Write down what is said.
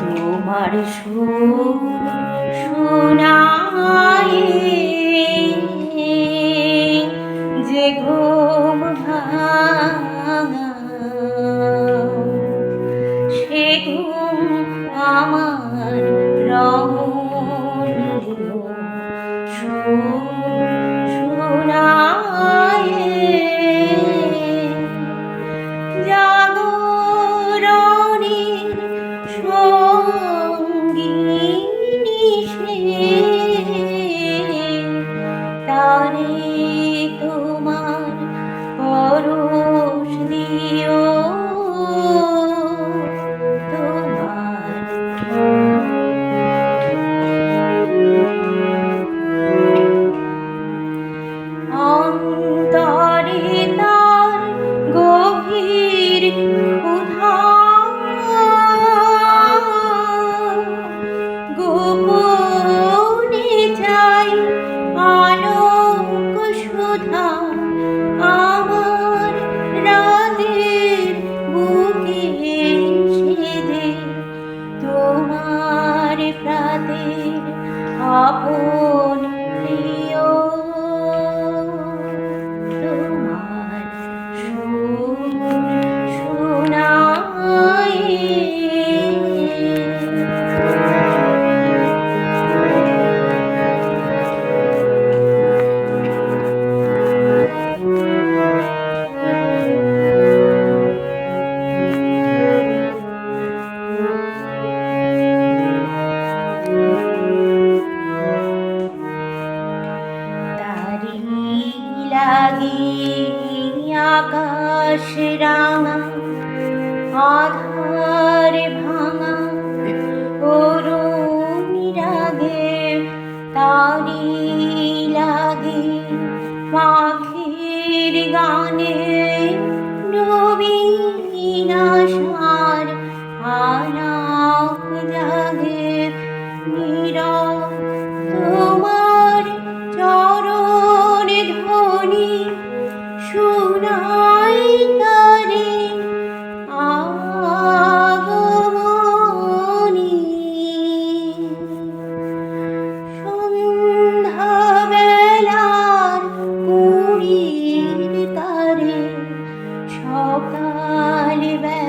তোমার সুর শোনা одна. লাগি আকাশ রাঙা, আধার ভাঙা, অরুণ নিরাগে তারি লাগে। পাখির গানে নবীন আশার আলাপ জাগে, নিরা Taliban.